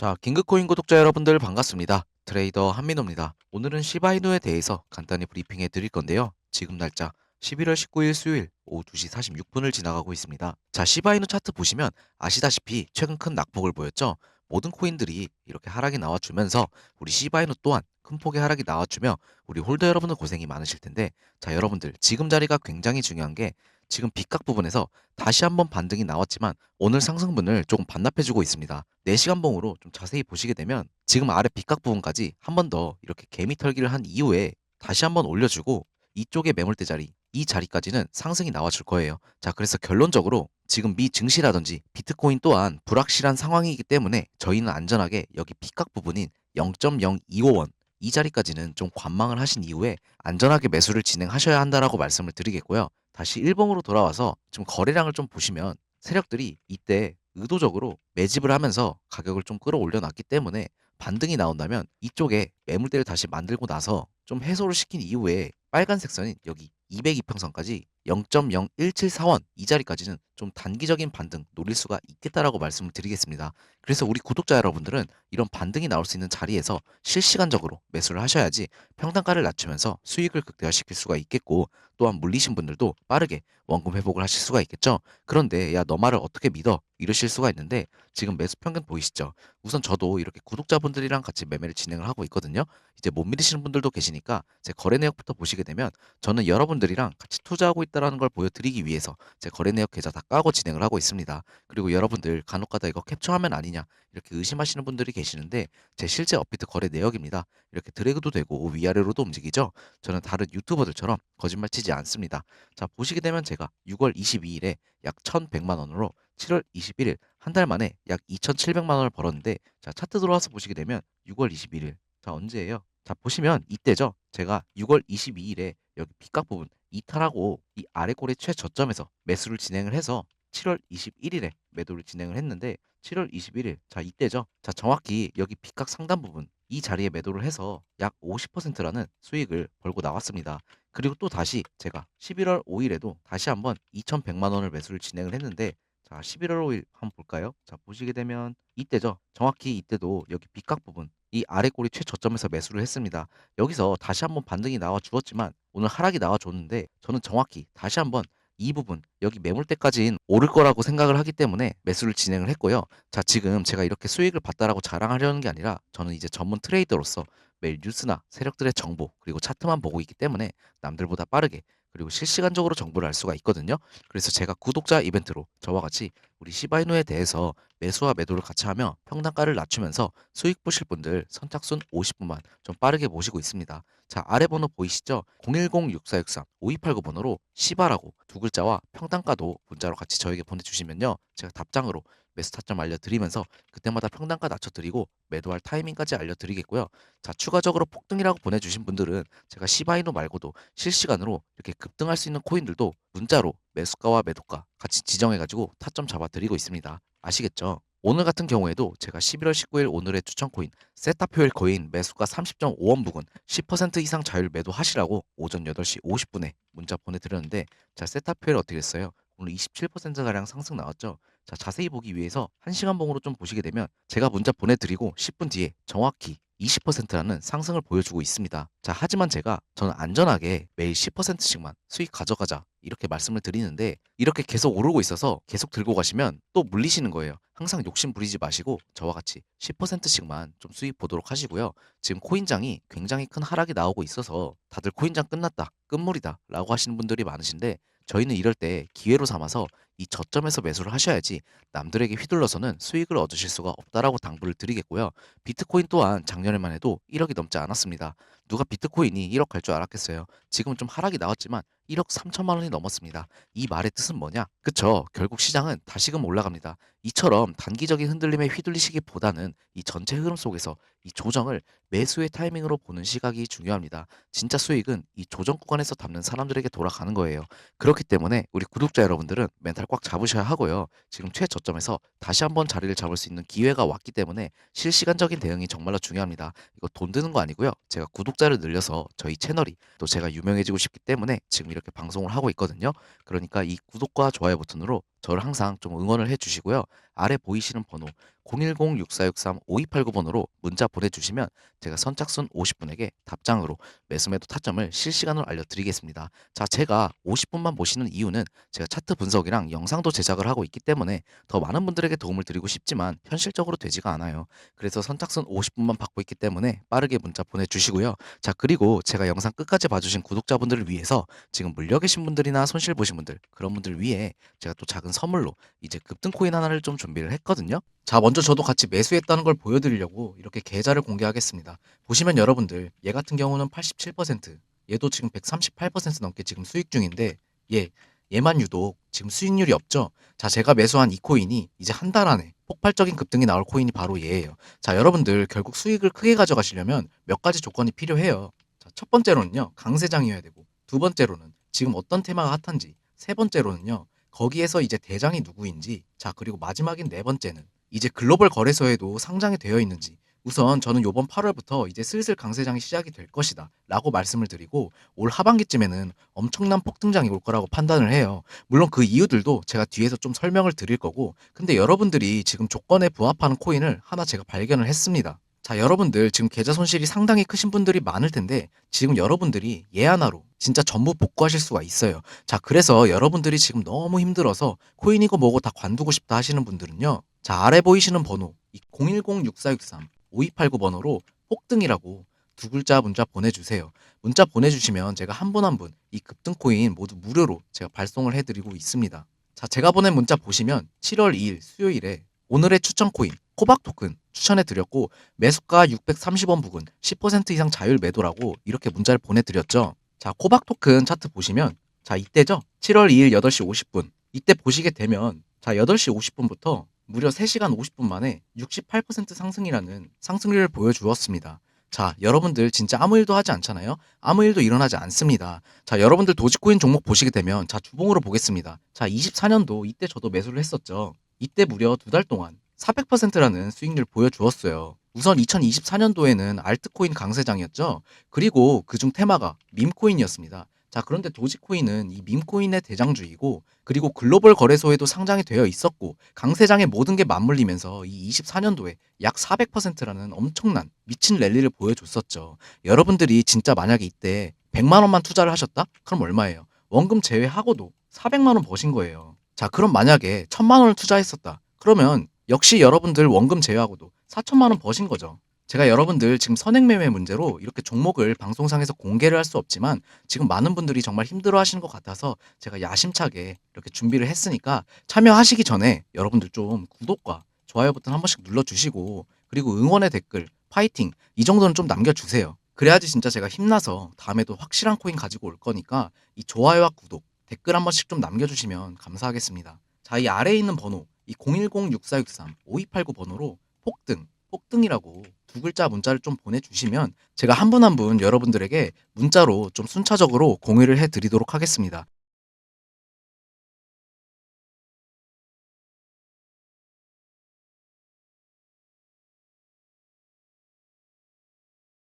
자, 긴급코인 구독자 여러분들 반갑습니다. 트레이더 한민호입니다. 오늘은 시바이누에 대해서 간단히 브리핑해 드릴 건데요. 지금 날짜 11월 19일 수요일 오후 2시 46분을 지나가고 있습니다. 자, 시바이누 차트 보시면 아시다시피 최근 큰 낙폭을 보였죠. 모든 코인들이 이렇게 하락이 나와주면서 우리 시바이누 또한 큰 폭의 하락이 나와주며 우리 홀더 여러분들 고생이 많으실 텐데 자, 여러분들 지금 자리가 굉장히 중요한 게 지금 빗각 부분에서 다시 한번 반등이 나왔지만 오늘 상승분을 조금 반납해주고 있습니다. 4시간 봉으로 좀 자세히 보시게 되면 지금 아래 빗각 부분까지 한 번 더 이렇게 개미 털기를 한 이후에 다시 한번 올려주고 이쪽의 매물대 자리, 이 자리까지는 상승이 나와줄 거예요. 자, 그래서 결론적으로 지금 미 증시라든지 비트코인 또한 불확실한 상황이기 때문에 저희는 안전하게 여기 빗각 부분인 0.025원 이 자리까지는 좀 관망을 하신 이후에 안전하게 매수를 진행하셔야 한다라고 말씀을 드리겠고요. 다시 일봉으로 돌아와서 지금 거래량을 좀 보시면 세력들이 이때 의도적으로 매집을 하면서 가격을 좀 끌어올려 놨기 때문에 반등이 나온다면 이쪽에 매물대를 다시 만들고 나서 좀 해소를 시킨 이후에 빨간색 선인 여기 202평선까지 0.0174원 이 자리까지는 좀 단기적인 반등 노릴 수가 있겠다라고 말씀을 드리겠습니다. 그래서 우리 구독자 여러분들은 이런 반등이 나올 수 있는 자리에서 실시간적으로 매수를 하셔야지 평단가를 낮추면서 수익을 극대화시킬 수가 있겠고 또한 물리신 분들도 빠르게 원금 회복을 하실 수가 있겠죠. 그런데 야 너 말을 어떻게 믿어? 이러실 수가 있는데 지금 매수 평균 보이시죠? 우선 저도 이렇게 구독자분들이랑 같이 매매를 진행을 하고 있거든요. 이제 못 믿으시는 분들도 계시니까 제 거래 내역부터 보시게 되면 저는 여러분들이랑 같이 투자하고 있 다는 걸 보여드리기 위해서 제 거래 내역 계좌 다 까고 진행을 하고 있습니다. 그리고 여러분들 간혹가다 이거 캡처하면 아니냐 이렇게 의심하시는 분들이 계시는데 제 실제 업비트 거래 내역입니다. 이렇게 드래그도 되고 위아래로도 움직이죠. 저는 다른 유튜버들처럼 거짓말 치지 않습니다. 자 보시게 되면 제가 6월 22일에 약 1,100만 원으로 7월 21일 한 달 만에 약 2,700만 원을 벌었는데 자 차트 들어와서 보시게 되면 6월 21일 자 언제예요? 자 보시면 이때죠. 제가 6월 22일에 여기 빗각 부분 이탈하고 이 아래 꼬리 최저점에서 매수를 진행을 해서 7월 21일에 매도를 진행을 했는데 7월 21일 자 이때죠. 자 정확히 여기 빗각 상단 부분 이 자리에 매도를 해서 약 50%라는 수익을 벌고 나왔습니다. 그리고 또 다시 제가 11월 5일에도 다시 한번 2,100만 원을 매수를 진행을 했는데 자 11월 5일 한번 볼까요? 자 보시게 되면 이때죠. 정확히 이때도 여기 빗각 부분 이 아래 꼬리 최저점에서 매수를 했습니다. 여기서 다시 한번 반등이 나와 주었지만 오늘 하락이 나와 줬는데 저는 정확히 다시 한번 이 부분 여기 매물대까지는 오를 거라고 생각을 하기 때문에 매수를 진행을 했고요. 자 지금 제가 이렇게 수익을 봤다라고 자랑하려는 게 아니라 저는 이제 전문 트레이더로서 매일 뉴스나 세력들의 정보 그리고 차트만 보고 있기 때문에 남들보다 빠르게 그리고 실시간적으로 정보를 알 수가 있거든요. 그래서 제가 구독자 이벤트로 저와 같이 우리 시바이누에 대해서 매수와 매도를 같이 하며 평단가를 낮추면서 수익 보실 분들 선착순 50분만 좀 빠르게 모시고 있습니다. 자, 아래 번호 보이시죠? 010-6463-5289 번호로 시바라고 두 글자와 평단가도 문자로 같이 저에게 보내주시면요. 제가 답장으로 매수 타점 알려드리면서 그때마다 평단가 낮춰드리고 매도할 타이밍까지 알려드리겠고요. 자, 추가적으로 폭등이라고 보내주신 분들은 제가 시바이노 말고도 실시간으로 이렇게 급등할 수 있는 코인들도 문자로 매수가와 매도가 같이 지정해가지고 타점 잡아드리고 있습니다. 아시겠죠? 오늘 같은 경우에도 제가 11월 19일 오늘의 추천 코인 세타표일 코인 매수가 30.5원 부근 10% 이상 자율 매도하시라고 오전 8시 50분에 문자 보내드렸는데 자 세타표일 어떻게 됐어요? 오늘 27%가량 상승 나왔죠? 자 자세히 보기 위해서 1시간 봉으로 좀 보시게 되면 제가 문자 보내드리고 10분 뒤에 정확히 20%라는 상승을 보여주고 있습니다. 자, 하지만 제가 저는 안전하게 매일 10%씩만 수익 가져가자 이렇게 말씀을 드리는데 이렇게 계속 오르고 있어서 계속 들고 가시면 또 물리시는 거예요. 항상 욕심 부리지 마시고 저와 같이 10%씩만 좀 수익 보도록 하시고요. 지금 코인장이 굉장히 큰 하락이 나오고 있어서 다들 코인장 끝났다, 끝물이다 라고 하시는 분들이 많으신데 저희는 이럴 때 기회로 삼아서 이 저점에서 매수를 하셔야지 남들에게 휘둘러서는 수익을 얻으실 수가 없다라고 당부를 드리겠고요. 비트코인 또한 작년에만 해도 1억이 넘지 않았습니다. 누가 비트코인이 1억 갈 줄 알았겠어요. 지금은 좀 하락이 나왔지만 1억 3천만 원이 넘었습니다. 이 말의 뜻은 뭐냐? 그쵸. 결국 시장은 다시금 올라갑니다. 이처럼 단기적인 흔들림에 휘둘리시기보다는 이 전체 흐름 속에서 이 조정을 매수의 타이밍으로 보는 시각이 중요합니다. 진짜 수익은 이 조정 구간에서 담는 사람들에게 돌아가는 거예요. 그렇기 때문에 우리 구독자 여러분들은 멘탈 꽉 잡으셔야 하고요. 지금 최저점에서 다시 한번 자리를 잡을 수 있는 기회가 왔기 때문에 실시간적인 대응이 정말로 중요합니다. 이거 돈 드는 거 아니고요. 제가 구독자를 늘려서 저희 채널이 또 제가 유명해지고 싶기 때문에 지금 이렇게 방송을 하고 있거든요. 그러니까 이 구독과 좋아요 버튼으로 저를 항상 좀 응원을 해 주시고요. 아래 보이시는 번호 010-6463-5289 번호로 문자 보내주시면 제가 선착순 50분에게 답장으로 매수매도 타점을 실시간으로 알려드리겠습니다. 자, 제가 50분만 모시는 이유는 제가 차트 분석이랑 영상도 제작을 하고 있기 때문에 더 많은 분들에게 도움을 드리고 싶지만 현실적으로 되지가 않아요. 그래서 선착순 50분만 받고 있기 때문에 빠르게 문자 보내주시고요. 자, 그리고 제가 영상 끝까지 봐주신 구독자분들을 위해서 지금 물려 계신 분들이나 손실 보신 분들 그런 분들 위해 제가 또 작은 선물로 이제 급등 코인 하나를 좀 준비를 했거든요. 자, 먼저 저도 같이 매수했다는 걸 보여드리려고 이렇게 계좌를 공개하겠습니다. 보시면 여러분들 얘 같은 경우는 87%, 얘도 지금 138% 넘게 지금 수익 중인데 얘 얘만 유독 지금 수익률이 없죠. 자, 제가 매수한 이 코인이 이제 한 달 안에 폭발적인 급등이 나올 코인이 바로 얘예요. 자, 여러분들 결국 수익을 크게 가져가시려면 몇 가지 조건이 필요해요. 자, 첫 번째로는요, 강세장이어야 되고, 두 번째로는 지금 어떤 테마가 핫한지, 세 번째로는요, 거기에서 이제 대장이 누구인지, 자, 그리고 마지막인 네 번째는 이제 글로벌 거래소에도 상장이 되어 있는지, 우선 저는 요번 8월부터 이제 슬슬 강세장이 시작이 될 것이다 라고 말씀을 드리고 올 하반기쯤에는 엄청난 폭등장이 올 거라고 판단을 해요. 물론 그 이유들도 제가 뒤에서 좀 설명을 드릴 거고 근데 여러분들이 지금 조건에 부합하는 코인을 하나 제가 발견을 했습니다. 자, 여러분들 지금 계좌 손실이 상당히 크신 분들이 많을 텐데 지금 여러분들이 얘 하나로 진짜 전부 복구하실 수가 있어요. 자, 그래서 여러분들이 지금 너무 힘들어서 코인이고 뭐고 다 관두고 싶다 하시는 분들은요. 자, 아래 보이시는 번호 이010-6463 5289 번호로 폭등이라고 두 글자 문자 보내주세요. 문자 보내주시면 제가 한 분 한 분 이 급등 코인 모두 무료로 제가 발송을 해드리고 있습니다. 자, 제가 보낸 문자 보시면 7월 2일 수요일에 오늘의 추천 코인 코박 토큰 추천해 드렸고 매수가 630원 부근 10% 이상 자율 매도라고 이렇게 문자를 보내드렸죠. 자, 코박 토큰 차트 보시면 자, 이때죠. 7월 2일 8시 50분. 이때 보시게 되면 자, 8시 50분부터 무려 3시간 50분 만에 68% 상승이라는 상승률을 보여주었습니다. 자, 여러분들 진짜 아무 일도 하지 않잖아요? 아무 일도 일어나지 않습니다. 자, 여러분들 도지코인 종목 보시게 되면 자, 주봉으로 보겠습니다. 자, 24년도 이때 저도 매수를 했었죠. 이때 무려 두 달 동안 400%라는 수익률 보여주었어요. 우선 2024년도에는 알트코인 강세장이었죠. 그리고 그중 테마가 밈코인이었습니다. 자, 그런데 도지코인은 이 밈코인의 대장주이고 그리고 글로벌 거래소에도 상장이 되어 있었고 강세장의 모든 게 맞물리면서 이 24년도에 약 400%라는 엄청난 미친 랠리를 보여줬었죠. 여러분들이 진짜 만약에 이때 100만 원만 투자를 하셨다? 그럼 얼마예요? 원금 제외하고도 400만 원 버신 거예요. 자, 그럼 만약에 1000만 원을 투자했었다. 그러면 역시 여러분들 원금 제외하고도 4천만 원 버신 거죠. 제가 여러분들 지금 선행매매 문제로 이렇게 종목을 방송상에서 공개를 할 수 없지만 지금 많은 분들이 정말 힘들어 하시는 것 같아서 제가 야심차게 이렇게 준비를 했으니까 참여하시기 전에 여러분들 좀 구독과 좋아요 버튼 한 번씩 눌러주시고 그리고 응원의 댓글, 파이팅 이 정도는 좀 남겨주세요. 그래야지 진짜 제가 힘나서 다음에도 확실한 코인 가지고 올 거니까 이 좋아요와 구독, 댓글 한 번씩 좀 남겨주시면 감사하겠습니다. 자, 이 아래에 있는 번호, 이 010-6463-5289 번호로 폭등, 폭등이라고 두 글자 문자를 좀 보내주시면 제가 한 분 한 분 여러분들에게 문자로 좀 순차적으로 공유를 해드리도록 하겠습니다.